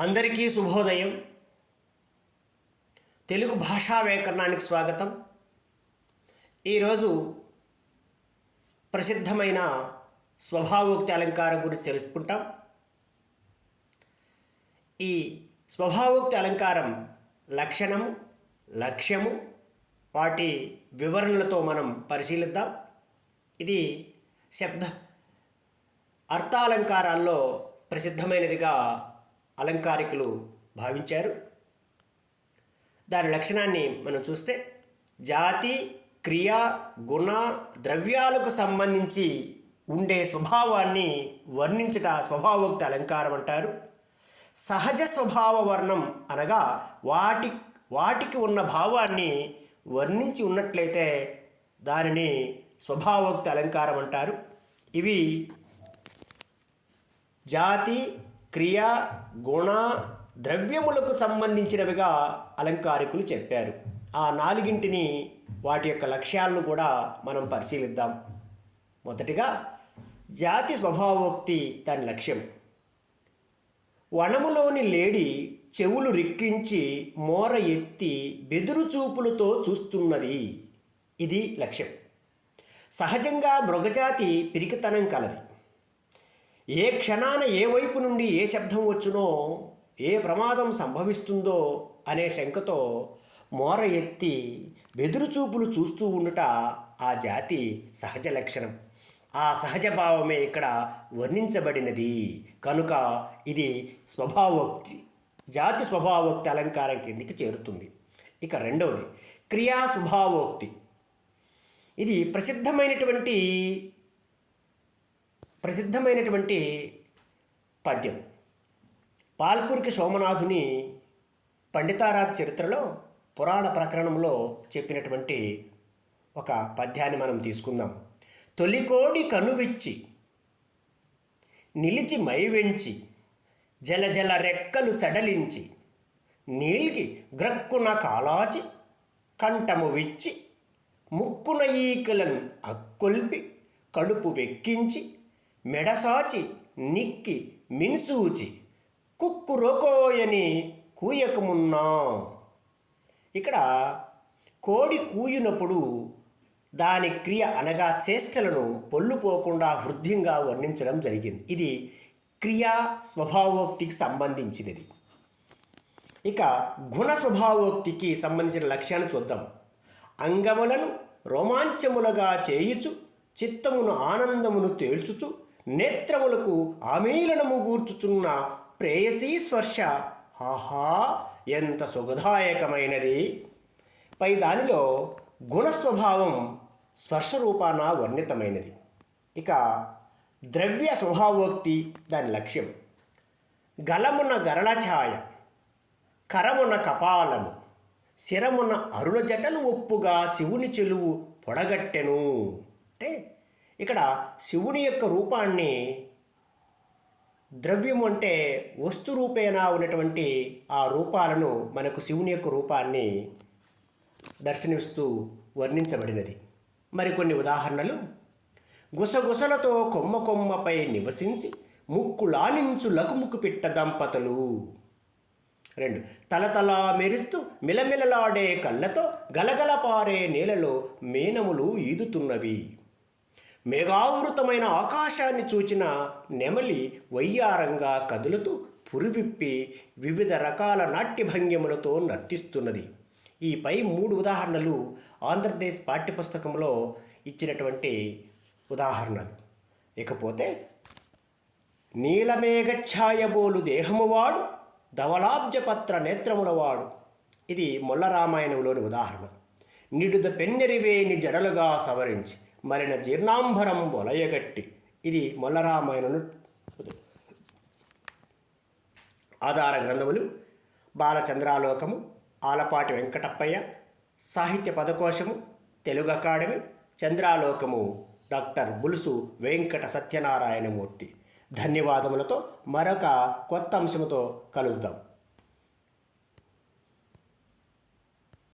అందరికీ శుభోదయం. తెలుగు భాషా వ్యాకరణానికి స్వాగతం. ఈరోజు ప్రసిద్ధమైన స్వభావోక్తి అలంకారం గురించి తెలుసుకుంటాం. ఈ స్వభావోక్తి అలంకారం లక్షణము లక్ష్యము వాటి వివరణలతో మనం పరిశీలిద్దాం. ఇది శబ్ద అర్థాలంకారాల్లో ప్రసిద్ధమైనదిగా అలంకారికులు భావించారు. దాని లక్షణాన్ని మనం చూస్తే జాతి క్రియ గుణ ద్రవ్యాలకు సంబంధించి ఉండే స్వభావాన్ని వర్ణించట స్వభావోక్త అలంకారం అంటారు. సహజ స్వభావ వర్ణం అనగా వాటి వాటికి ఉన్న భావాన్ని వర్ణించి ఉన్నట్లయితే దానిని స్వభావోక్త అలంకారం అంటారు. ఇవి జాతి క్రియ గుణ ద్రవ్యములకు సంబంధించినవిగా అలంకారికులు చెప్పారు. ఆ నాలుగింటిని వాటి యొక్క లక్ష్యాలను కూడా మనం పరిశీలిద్దాం. మొదటిగా జాతి స్వభావోక్తి దాని లక్ష్యం. వనములోని లేడి చెవులు రిక్కించి మోర ఎత్తి బెదురు చూపులతో చూస్తున్నది. ఇది లక్ష్యం. సహజంగా మృగజాతి పిరికితనం కలది. ఏ క్షణాన ఏ వైపు నుండి ఏ శబ్దం వచ్చునో ఏ ప్రమాదం సంభవిస్తుందో అనే శంకతో మోర ఎత్తి బెదురుచూపులు చూస్తూ ఉండుట ఆ జాతి సహజ లక్షణం. ఆ సహజ భావమే ఇక్కడ వర్ణించబడినది. కనుక ఇది స్వభావోక్తి జాతి స్వభావోక్తి అలంకారం కిందికి చేరుతుంది. ఇక రెండవది క్రియా స్వభావోక్తి ఇది ప్రసిద్ధమైనటువంటి ప్రసిద్ధమైనటువంటి పద్యం. పాల్కురికి సోమనాథుని పండితారాధ చరిత్రలో పురాణ ప్రకరణంలో చెప్పినటువంటి ఒక పద్యాన్ని మనం తీసుకుందాం. తొలికోడి కనువిచ్చి నిలిచి మైవెంచి జల జల రెక్కలు సడలించి నీల్గి గ్రక్కున కాలాచి కంఠము విచ్చి ముక్కున ఈకలను అక్కొల్పి కడుపు వెక్కించి మెడసాచి నిక్కి మిన్సూచి కుక్కు రోకోయని కూయకమున్నా. ఇక్కడ కోడి కూయినప్పుడు దాని క్రియ అనగా చేష్టలను పొల్లుపోకుండా హృదయంగా వర్ణించడం జరిగింది. ఇది క్రియా స్వభావోక్తికి సంబంధించినది. ఇక గుణ స్వభావోక్తికి సంబంధించిన లక్ష్యాన్ని చూద్దాం. అంగములను రోమాంచములుగా చేయుచు చిత్తమును ఆనందమును తేల్చుచు నేత్రములకు ఆమీలనము గూర్చుచున్న ప్రేయసీ స్పర్శ. ఆహా ఎంత సుఖదాయకమైనది. పై దానిలో గుణస్వభావం స్పర్శ రూపాన వర్ణితమైనది. ఇక ద్రవ్య స్వభావోక్తి దాని లక్ష్యం. గలమున గరళ ఛాయ కరమున కపాలము శిరమున అరుణ జటలు ఒప్పుగా శివుని చెలువు పొడగట్టెను. అంటే ఇక్కడ శివుని యొక్క రూపాన్ని ద్రవ్యము అంటే వస్తు రూపేణా ఉన్నటువంటి ఆ రూపాలను మనకు శివుని యొక్క రూపాన్ని దర్శనమిస్తూ వర్ణించబడినది. మరికొన్ని ఉదాహరణలు. గుసగుసలతో కొమ్మ కొమ్మపై నివసించి ముక్కులానించు లకుముకు పిట్ట దంపతులు. రెండు. తలతలా మెరుస్తూ మిలమిలలాడే కళ్ళతో గలగల పారే నేలలో మేనములు ఈదుతున్నవి. మేఘావృతమైన ఆకాశాన్ని చూచిన నెమలి వయ్యారంగా కదులుతూ పురివిప్పి వివిధ రకాల నాట్యభంగిములతో నర్తిస్తున్నది. ఈ పై మూడు ఉదాహరణలు ఆంధ్రప్రదేశ్ పాఠ్యపుస్తకంలో ఇచ్చినటువంటి ఉదాహరణలు. ఇకపోతే నీలమేఘఛాయబోలు దేహమువాడు ధవలాబ్జపత్ర నేత్రములవాడు. ఇది మొల్ల రామాయణంలోని ఉదాహరణ. నిడుద పెన్నెరివేని జడలుగా సవరించి మరిన జీర్ణాంబరం వలయగట్టి. ఇది మొల్లరామాయణను ఆధార గ్రంథములు బాలచంద్రాలోకము ఆలపాటి వెంకటప్పయ్య సాహిత్య పదకోశము తెలుగు అకాడమీ చంద్రాలోకము డాక్టర్ బులుసు వెంకట సత్యనారాయణమూర్తి. ధన్యవాదములతో మరొక కొత్త అంశముతో కలుద్దాం.